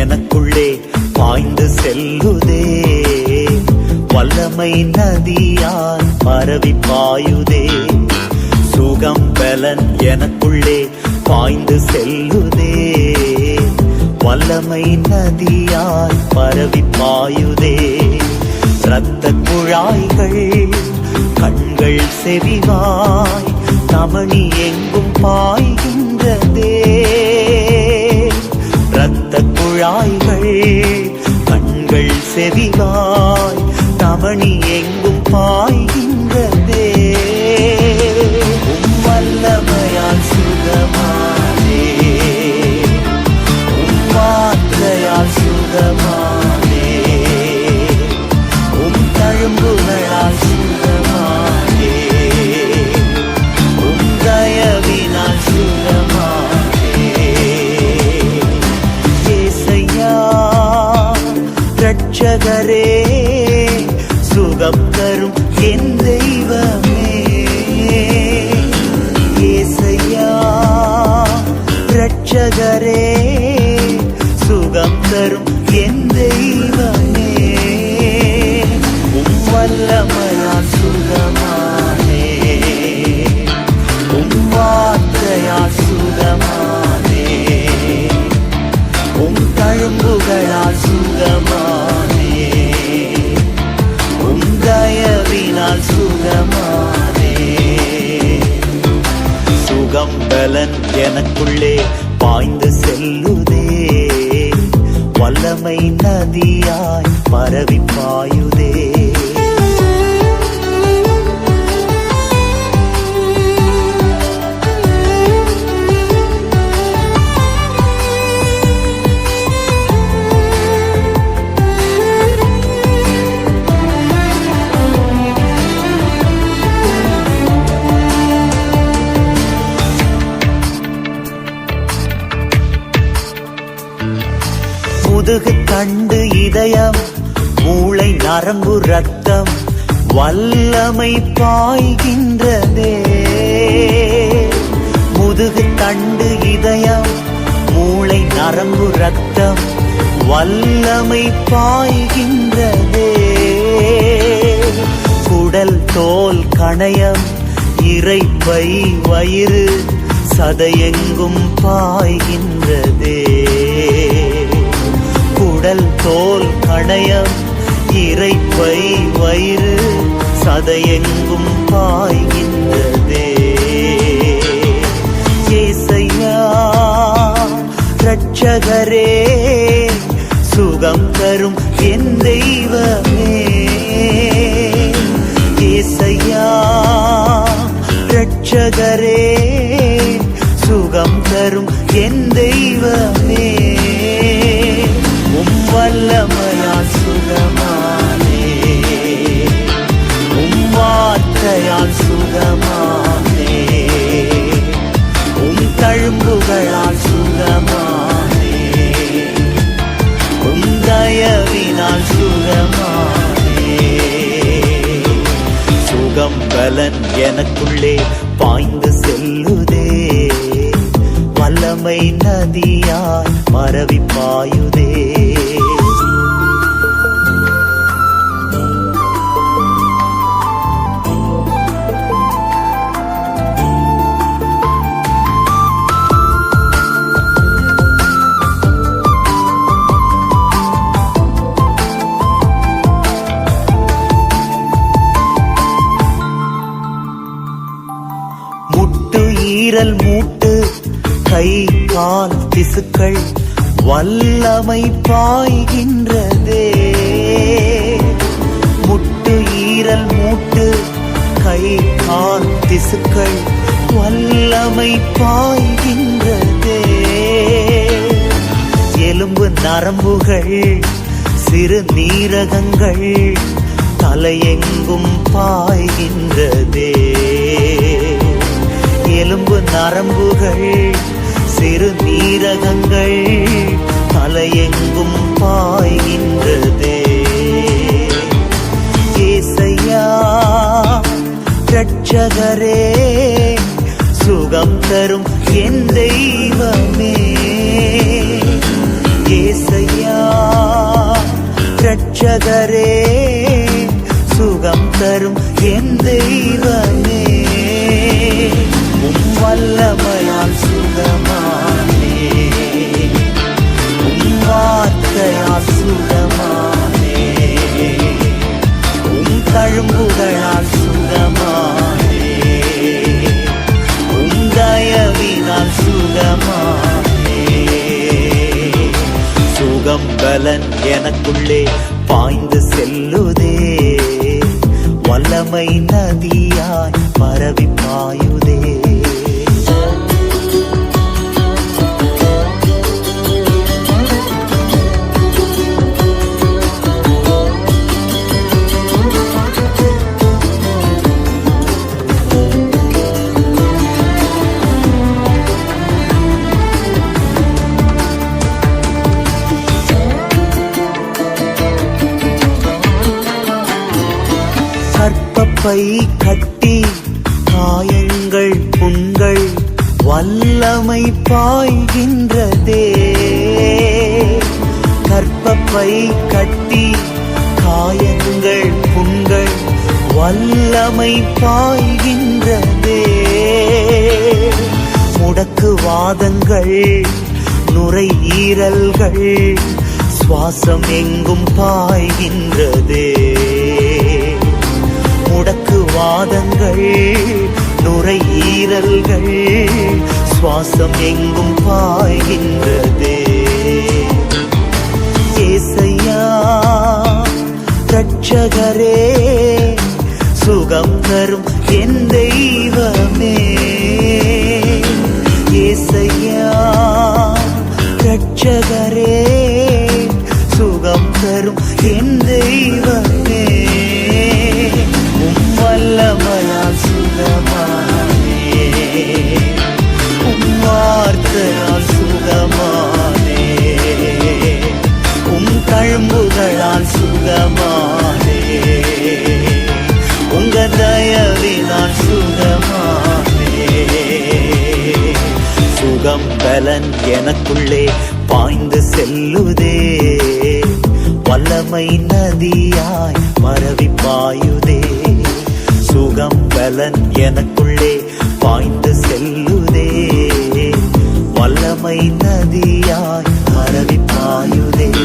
எனக்குள்ளே பாய்ந்து செல்லுதே. வல்லமை நதியால் பரவி பாயுதே. சுகம் பலன் எனக்குள்ளே பாய்ந்து செல்லுதே. வல்லமை நதியால் பரவி பாயுதே. இரத்த குழாய்கள் கண்கள் செவிவாய் தமணி எங்கும் பாய் சுகம் பலன் எனக்குள்ளே பாய்ந்து செல்லுதே. வல்லமை நதியாய் பரவி பாயுதே. முதுகு கண்டு இதயம் மூளை நரம்பு ரத்தம் வல்லமை பாய்கின்றதே. முதுகு தண்டு இதயம் மூளை நரம்பு ரத்தம் வல்லமை பாய்கின்றதே. குடல் தோல் கணயம் இறைப்பை வயிறு சதையெங்கும் பாய்கின்றதே. தோல் கணையம் இறைப்பை வயிறு சதையெங்கும் பாய்கின்றதே. ஏசையா ரட்சகரே சுகம் தரும் என் தெய்வமே. ஏசையா ரட்சகரே சுகம் தரும் என் தெய்வமே. எனக்குள்ளே பாய்ந்து செல்லுதே. வல்லமை நதியாய் மரவி பாயுதே. விரல் ஈரல் மூட்டு கை கால் திசுக்கள் வல்லமை பாய்கின்றதே. முட்டு ஈரல் மூட்டு கை கால் திசுக்கள் வல்லமை பாய்கின்றதே. எலும்பு நரம்புகள் சிறு நீரகங்கள் தலையெங்கும் பாய்கின்றதே. எலும்பு நரம்புகள் சிறு நீரகங்கள் தலையெங்கும் பாய்கின்றதே. ஏசையா ரட்சகரே சுகம் தரும் சுகம் பலன் எனக்குள்ளே பாய்ந்து செல்லுதே. வல்லமை நதியாய் பரவி பாயுதே. பை கட்டி காயங்கள் புண்கள் வல்லமை பாய்கின்றதே. கற்பப்பை கட்டி காயங்கள் புண்கள் வல்லமை பாய்கின்றதே. முடக்குவாதங்கள் நுரையீரல்கள் சுவாசம் எங்கும் பாய்கின்றதே. முடக்கு வாதங்கள் நுரையீரல்கள் சுவாசம் எங்கும் பாய்கின்றதே. ஏசையா ரட்சகரே சுகம் தரும் என் தெய்வமே. ஏசையா ரட்சகரே சுகம் தரும் என் தெய்வமே. அன்புகளால் சுகமானே. உங்க தயவினால் சுகமானே. சுகம் பலன் எனக்குள்ளே பாய்ந்து செல்லுதே. வல்லமை நதியாய் மரவி பாயுதே. சுகம் பலன் எனக்குள்ளே பாய்ந்து செல்லுதே. வல்லமை நதியாய் மரவி பாயுதே.